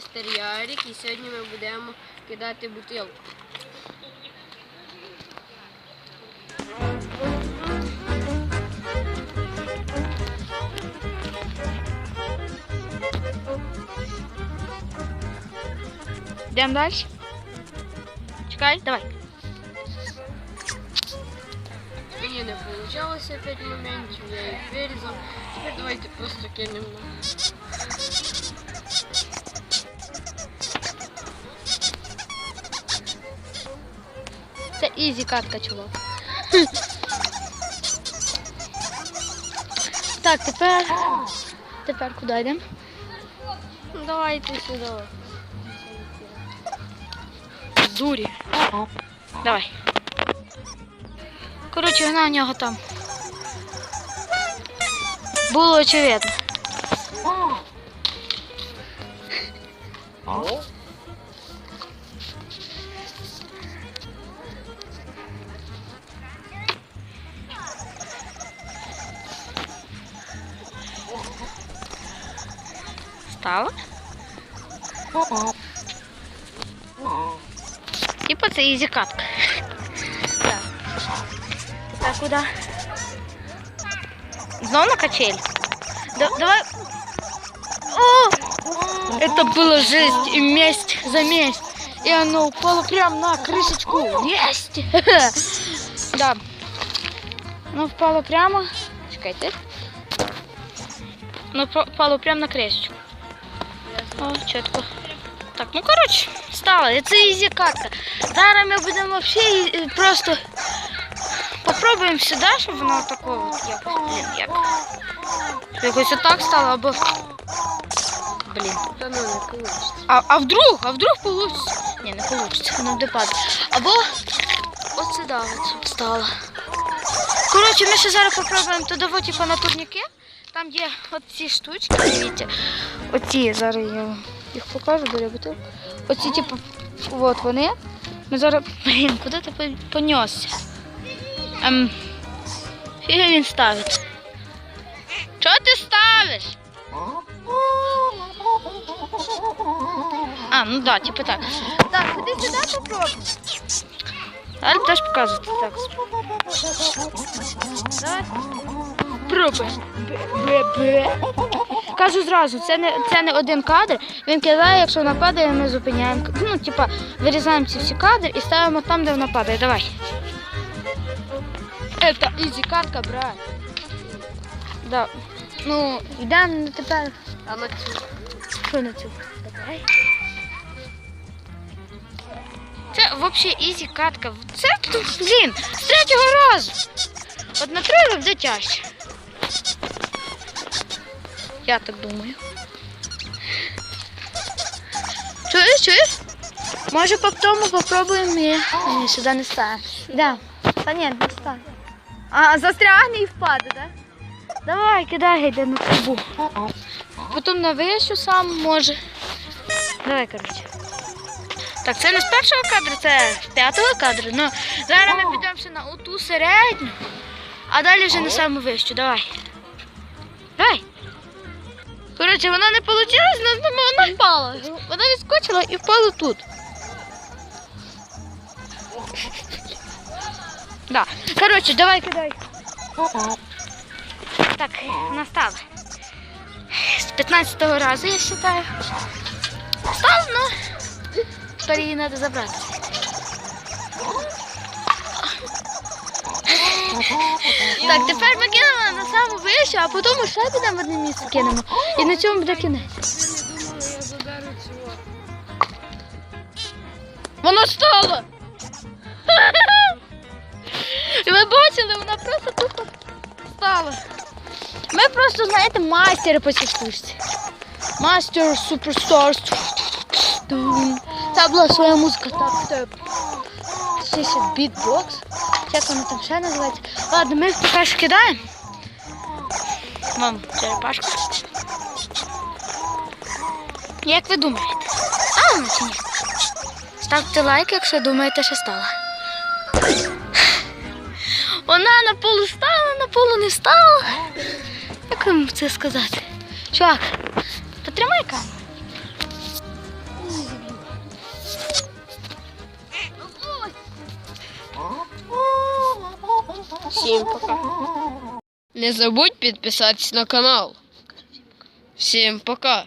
містер Ярік і сьогодні ми будемо кидати бутилку. Йдемо далі. Чекай, давай. Мені не вийшло 5 моментів, я їх вирізав. Тепер давайте просто кинемо. Ізі катка, чувак. Так, тепер. Тепер куди йдемо? Ну, давайте сюди. Дурі. Давай. Коротше, на нього там. Було очевидно. Стало? Типа це ізі катка. Так. Куди? Знову на качель? Да, давай. О! Это было жесть и месть за месть. И оно упало прямо на крышечку. Есть! Да. Оно впало прямо. Чекайте. Впа- впало прямо на крышечку. О, чітко. Так, ну коротше, стало. Це ізі катка. Зараз ми будемо взагалі е, просто попробуємо сюди, щоб воно такого от якось, блін, як. Якось отак стало, або. Блін. Вийде. А, а вдруг? А вдруг получится? Ні, не получится, воно буде падати. Або от сюди от стало. Коротше, ми ще зараз попробуємо туди, типу, на турніки. Там є от ці штучки, дивіться. Оці, зараз я їх покажу, беру бутилку. Оці, типу, от вони. Ми зараз. Блін, куди ти по- понесся? Ем, фіга він ставить. Чого ти ставиш? А, ну да, типу так. Так, ходи сюди попробуй. Зараз теж показувати. Так. Давай. Пробуй. Кажу зразу, це не, це не один кадр. Він кидає, якщо вона падає, ми зупиняємо. Ну, типа, вирізаємо ці всі кадри і ставимо там, де вона падає. Давай. Это ізі катка, брат. Да. Ну, йдемо тепер. А на цю. Що на цю? Давай. Це взагалі ізі катка. Це блін, з третього разу. От на три буде тяжче. Я так думаю. Чуєш, чуєш? Може по тому попробуємо і... Ні, сюди не стане. Да. Та ні, не стане. А, застрягне і впаде, так? Давай, кидай, йде на трубу. Потім на вищу сам може. Давай, коротше. Так, це не з першого кадру, це з п'ятого кадру. Ну, зараз ми підемо ще на ту середню, а далі вже на саму вищу. Давай. Давай. Коротше, вона не вийшла, вона впала. Вона відскочила і впала тут. Да. Коротше, давай кидай. Так, настала. З 15-го разу, я вважаю. Став, ну. Тепер її треба забрати. Так, тепер ми кинемо на саму вищу, а потім ще підемо в одне місце кинемо. І на цьому буде кінець. Я не думала, я задарю цього. Воно стало! Ви бачили, вона просто тупо стала. Ми просто, знаєте, майстери по цій штучці. Мастер суперстар. Це була своя музика, так, так. Ще ще бітбокс. Як воно там ще називається. Ладно, ми їх поки що кидаємо. Мам, черепашка. Як ви думаєте? А ну, чи ні? Ставте лайк, якщо думаєте, що стала. Вона на полу стала, на полу не стала. Як вам це сказати? Чувак, потримай камеру. Всім пока. Не забудь підписатись на канал. Всім пока.